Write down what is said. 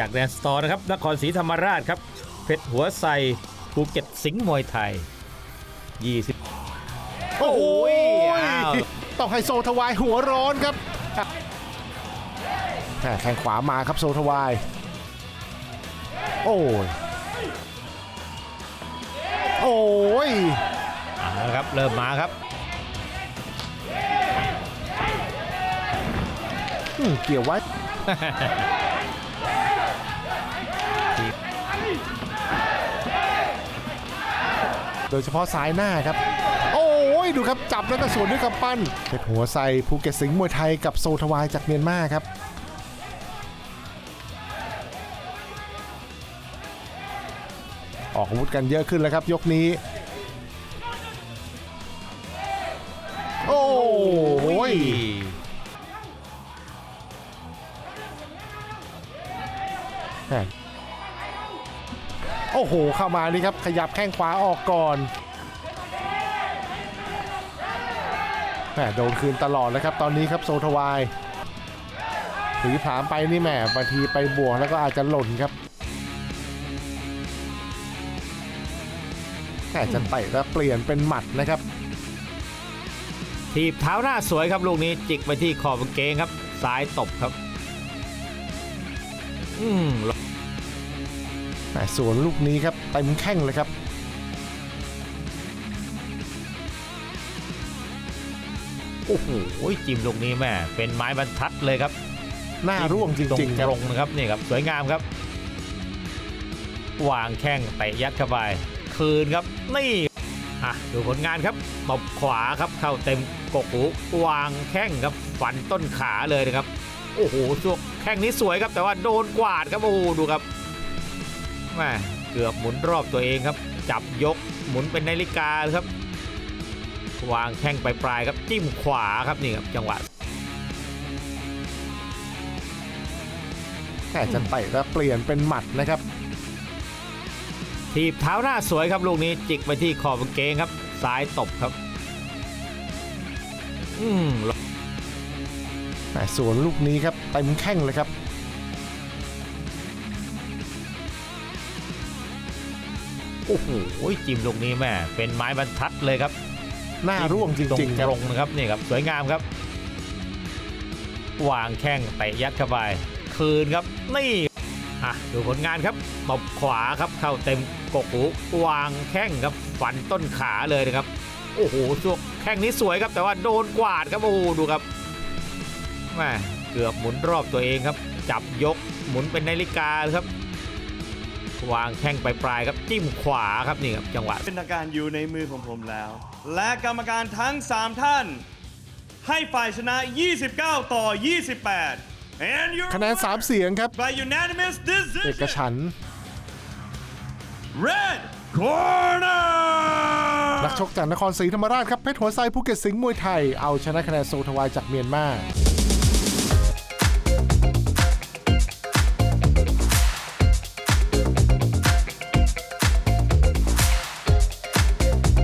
จากแดนสตอร์นะครับ นครศรีธรรมราชครับ เพชรหัวไซภูเก็ตสิงห์มวยไทย 20 โอ้โหอ้าวต้องให้โซทวายหัวร้อนครับแหม่แข้งขวามาครับโซทวาย โอ้ย โอ้ยเอาละครับ เริ่มมาครับอืมเกี่ยวไว้ ดยเฉพาะซ้ายหน้าครับ โอ้ยดูครับจับแล้วก็สวนด้วยกำปั้นเพชรหัวไซภูเก็ตสิงห์มวยไทยกับโซทวายจากเมียนมาครับออกอาวุธกันเยอะขึ้นแล้วครับยกนี้ โอ้ย โอ้โห เข้ามานี่ครับขยับแข้งขวาออกก่อนแหมโดนคืนตลอดแล้วครับ ตอนนี้ครับโซทวายถือผามไปนี่แหมบางทีไปบวกแล้วก็อาจจะหล่นครับแค่จะเตะแล้วเปลี่ยนเป็นหมัดนะครับ ทีบเท้าหน้าสวยครับลูกนี้จิกไปที่ขอบกางเกงครับ ซ้ายตบครับ อืม แต่สวนลูกนี้ครับเต็มแข้งเลยครับโอ้โหจิ้มลูกนี้แม่เป็นไม้บรรทัดเลยครับหน้าร่วงจริงๆคตรับรงๆนะครับนี่ครับสวยงามครับ วางแข้งเตะยัดเข้าไปคืนครับนี่อะดูผลงานครับตบขวาครับเข้าเต็มกกหูวางแข้งครับฟันต้นขาเลยนะครับ โอ้โหช่วงแข้งนี้สวยครับแต่ว่าโดนกวาดครับโอ้โหดูครับ แม่เกือบหมุนรอบตัวเองครับ จับยกหมุนเป็นนาฬิกาเลยครับ วางแข้งปลายๆครับจิ้มขวาครับนี่ครับจังหวะแค่จะเตะแล้วเปลี่ยนเป็นหมัดนะครับ ทีบเท้าหน้าสวยครับลูกนี้จิกไปที่ขอบกางเกงครับซ้ายตบครับ อืมแต่สวนลูกนี้ครับเต็มแข้งเลยครับ โอ้โหจิ้มลูกนี้แม่เป็นไม้บรรทัดเลยครับหน้าร่วงจริงๆคตรับรงๆนะครับนี่ครับสวยงามครับ วางแข้งเตะยัดเข้าไปคืนครับนี่อะดูผลงานครับตบขวาครับเข้าเต็มกกหูวางแข้งครับฟันต้นขาเลยนะครับ โอ้โหช่วงแข้งนี้สวยครับ แต่ว่าโดนกวาดครับโอ้โหดูครับแม่เกือบหมุนรอบตัวเองครับ จับยกหมุนเป็นนาฬิกาเลยครับ วางแข้งปลายๆครับจิ้มขวาครับนี่ครับจังหวะเป็นทางการอยู่ในมือของผมแล้ว และกรรมการทั้ง 3 ท่าน ให้ฝ่ายชนะ 29 ต่อ 28 and your คะแนน 3 เสียงครับ by unanimous เอก decision ฉันท์ red corner นักชกจากนครศรีธรรมราชครับเพชรหัวไซภูเก็ตสิงห์มวยไทย เอาชนะคะแนนโซทวายจากเมียนมา